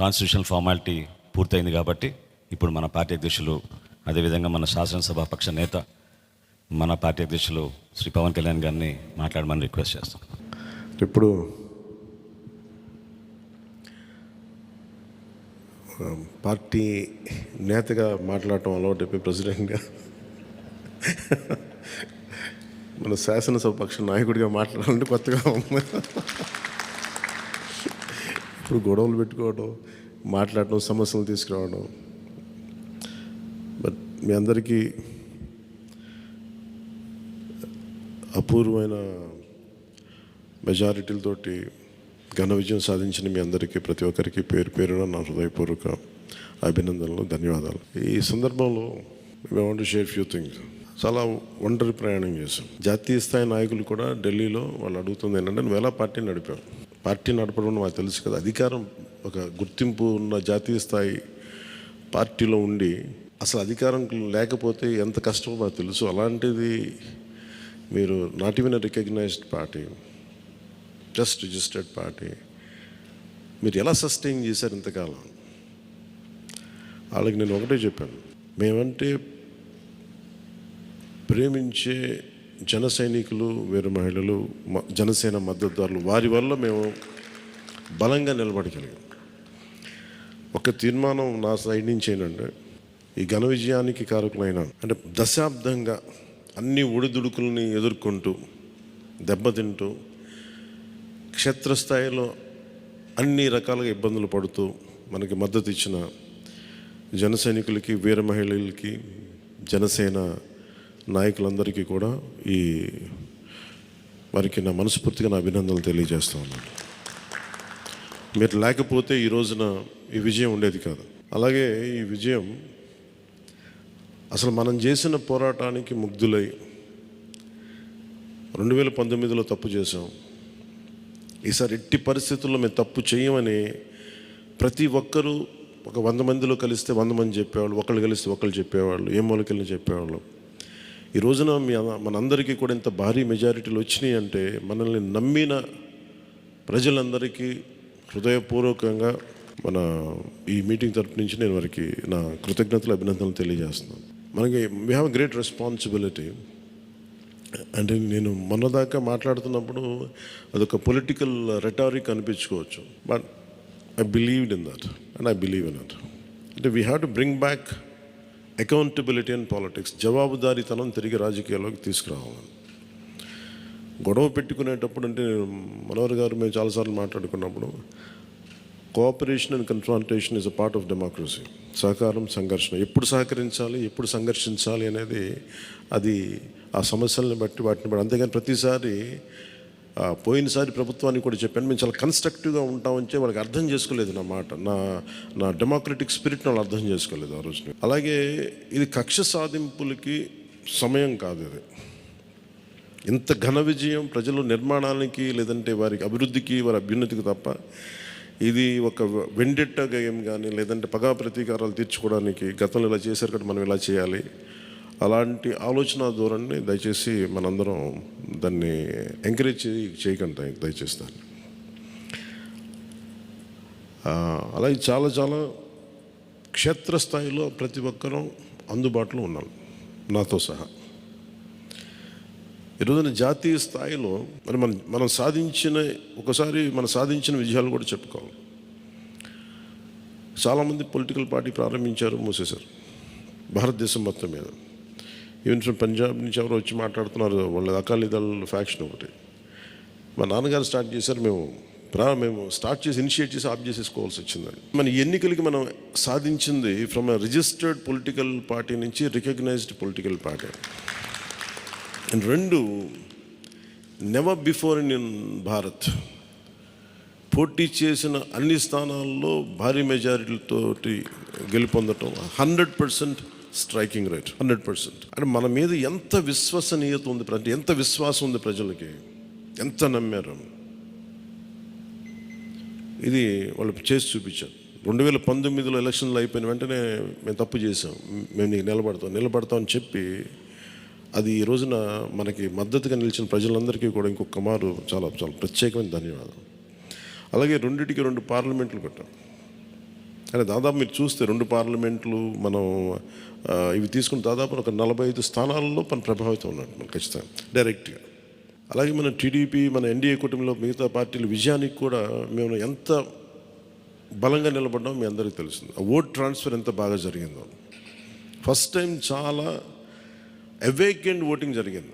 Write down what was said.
Constitutional formality పూర్తయింది కాబట్టి ఇప్పుడు మన పార్టీ అధ్యక్షులు అదేవిధంగా మన శాసనసభ పక్ష నేత మన పార్టీ అధ్యక్షులు శ్రీ పవన్ కళ్యాణ్ గారిని మాట్లాడమని రిక్వెస్ట్ చేస్తాం. ఇప్పుడు పార్టీ నేతగా మాట్లాడటం అలవాటు అయిపోయి ప్రెసిడెంట్గా మన శాసనసభ పక్ష నాయకుడిగా మాట్లాడాలంటే కొత్తగా ఇప్పుడు గొడవలు పెట్టుకోవడం మాట్లాడటం సమస్యలు తీసుకురావడం. బట్ మీ అందరికీ అపూర్వమైన మెజారిటీలతోటి ఘన విజయం సాధించిన మీ అందరికీ ప్రతి ఒక్కరికి పేరు పేరున నా హృదయపూర్వక అభినందనలు ధన్యవాదాలు. ఈ సందర్భంలో మేము వాంట్ షేర్ ఫ్యూ థింగ్స్ చాలా ఒంటరి ప్రయాణం చేశాం. జాతీయ స్థాయి నాయకులు కూడా ఢిల్లీలో వాళ్ళు అడుగుతుంది ఏంటంటే నువ్వు ఎలా పార్టీ నడిపావు? పార్టీ నడపడం మాకు తెలుసు కదా అధికారం ఒక గుర్తింపు ఉన్న జాతీయ స్థాయి పార్టీలో ఉండి అసలు అధికారం లేకపోతే ఎంత కష్టమో మాకు తెలుసు. అలాంటిది మీరు not even recognised party just registered party మీరు ఎలా సస్టైన్ చేశారు ఇంతకాలం? వాళ్ళకి నేను ఒకటే చెప్పాను. మేమంటే ప్రేమించే జన సైనికులు వీరు మహిళలు జనసేన మద్దతుదారులు వారి వల్ల మేము బలంగా నిలబడగలిగాం ఒక తీర్మానం నా సైడ్ నుంచి ఏంటంటే ఈ ఘన విజయానికి కారకులైన అంటే దశాబ్దంగా అన్ని ఒడిదుడుకుల్ని ఎదుర్కొంటూ దెబ్బతింటూ క్షేత్రస్థాయిలో అన్ని రకాలుగా ఇబ్బందులు పడుతూ మనకి మద్దతు ఇచ్చిన జన సైనికులకి వీర మహిళలకి జనసేన నాయకులందరికీ కూడా ఈ వారికి నా మనస్ఫూర్తిగా నా అభినందనలు తెలియజేస్తా ఉన్నాను. మీరు లేకపోతే ఈ రోజున ఈ విజయం ఉండేది కాదు. అలాగే ఈ విజయం అసలు మనం చేసిన పోరాటానికి ముగ్ధులై రెండు వేల పంతొమ్మిదిలో తప్పు చేసాం ఈసారి ఎట్టి పరిస్థితుల్లో మేము తప్పు చేయమని ప్రతి ఒక్కరూ ఒక వంద మందిలో కలిస్తే వంద మంది చెప్పేవాళ్ళు ఒకళ్ళు కలిస్తే ఒకళ్ళు చెప్పేవాళ్ళు ఏ మూలకెళ్ళి చెప్పేవాళ్ళు. ఈ రోజున మీ మనందరికీ కూడా ఇంత భారీ మెజారిటీలు వచ్చినాయి అంటే మనల్ని నమ్మిన ప్రజలందరికీ హృదయపూర్వకంగా మన ఈ మీటింగ్ తరపు నుంచి నేను వారికి నా కృతజ్ఞతలు అభినందనలు తెలియజేస్తున్నాను. మనకి వీ హ్యావ్ గ్రేట్ రెస్పాన్సిబిలిటీ అంటే నేను మొన్నదాకా మాట్లాడుతున్నప్పుడు అదొక political rhetoric అనిపించుకోవచ్చు. But I believed in that and I believe in that అంటే we have to bring back accountability and politics జవాబుదారీతనం తిరిగి రాజకీయాల్లోకి తీసుకురావాలి. గొడవ పెట్టుకునేటప్పుడు అంటే మనోహర్ గారు మేము చాలాసార్లు మాట్లాడుకున్నప్పుడు cooperation and confrontation is a part of democracy సహకారం సంఘర్షణ. ఎప్పుడు సహకరించాలి ఎప్పుడు సంఘర్షించాలి అనేది అది ఆ సమస్యలను బట్టి వాటిని బట్టి. అంతేగాని ప్రతిసారి పోయినసారి ప్రభుత్వానికి కూడా చెప్పాను మేము చాలా కన్స్ట్రక్టివ్గా ఉంటామని చెప్పి వాళ్ళకి అర్థం చేసుకోలేదు నా మాట. నా నా డెమోక్రటిక్ స్పిరిట్ని వాళ్ళు అర్థం చేసుకోలేదు ఆ రోజున అలాగే ఇది కక్ష సాధింపులకి సమయం కాదు ఇది. ఇంత ఘన విజయం ప్రజల నిర్మాణానికి లేదంటే వారికి అభివృద్ధికి వారి అభ్యున్నతికి తప్ప ఇది ఒక వెండెట్ట గేయం కానీ లేదంటే పగా ప్రతీకారాలు తీర్చుకోవడానికి గతంలో ఇలా చేశారు కదా మనం ఇలా చేయాలి. అలాంటి ఆలోచన ధోరణిని దయచేసి మనందరం దాన్ని ఎంకరేజ్ చేయి దయచేసి దాన్ని. అలాగే చాలా చాలా క్షేత్రస్థాయిలో ప్రతి ఒక్కరూ అందుబాటులో ఉన్నాం నాతో సహా. ఈరోజున జాతీయ స్థాయిలో మరి మనం మనం సాధించిన ఒకసారి మనం సాధించిన విజయాలు కూడా చెప్పుకోవాలి. చాలామంది పొలిటికల్ పార్టీ ప్రారంభించారు మూసేశారు. భారతదేశం మొత్తం మీద. ఈవెన్ ఫ్రమ్ పంజాబ్ నుంచి ఎవరో వచ్చి మాట్లాడుతున్నారు వాళ్ళ అకాలీదళ ఫ్యాక్షన్ ఒకటి. మా నాన్నగారు స్టార్ట్ చేశారు మేము ప్రా మేము స్టార్ట్ చేసి ఇనిషియేట్ చేసి ఆఫ్ చేసేసుకోవాల్సి వచ్చిందని మన ఎన్నికలకి మనం సాధించింది ఫ్రమ్ రిజిస్టర్డ్ పొలిటికల్ పార్టీ నుంచి రికగ్నైజ్డ్ పొలిటికల్ పార్టీ రెండు నెవర్ బిఫోర్ ఇన్ భారత్ పోటీ చేసిన అన్ని స్థానాల్లో భారీ మెజారిటీలతో గెలుపొందటం hundred percent striking rate hundred percent. అంటే మన మీద ఎంత విశ్వసనీయత ఉంది అంటే ఎంత విశ్వాసం ఉంది ప్రజలకి? ఎంత నమ్మారు? ఇది వాళ్ళు చేసి చూపించారు. రెండు వేల పంతొమ్మిదిలో ఎలక్షన్లు అయిపోయిన వెంటనే మేము తప్పు చేసాం మేము నీకు నిలబడతాం నిలబడతాం అని చెప్పి అది ఈ రోజున మనకి మద్దతుగా నిలిచిన ప్రజలందరికీ కూడా ఇంకొక మారు చాలా చాలా ప్రత్యేకమైన ధన్యవాదాలు అలాగే రెండింటికి రెండు పార్లమెంట్లు పెట్టాం అంటే దాదాపు మీరు చూస్తే రెండు పార్లమెంట్లు మనం ఇవి తీసుకుని దాదాపు ఒక నలభై ఐదు స్థానాల్లో మన ప్రభావితం ఉన్నట్టు మనం ఖచ్చితంగా డైరెక్ట్గా. అలాగే మన టీడీపీ మన ఎన్డీఏ కూటమిలో మిగతా పార్టీల విజయానికి కూడా మేము ఎంత బలంగా నిలబడ్డాం మీ అందరికీ తెలిసింది ఆ ఓట్ ట్రాన్స్ఫర్ ఎంత బాగా జరిగిందో. ఫస్ట్ టైం చాలా అవేకెండ్ ఓటింగ్ జరిగింది.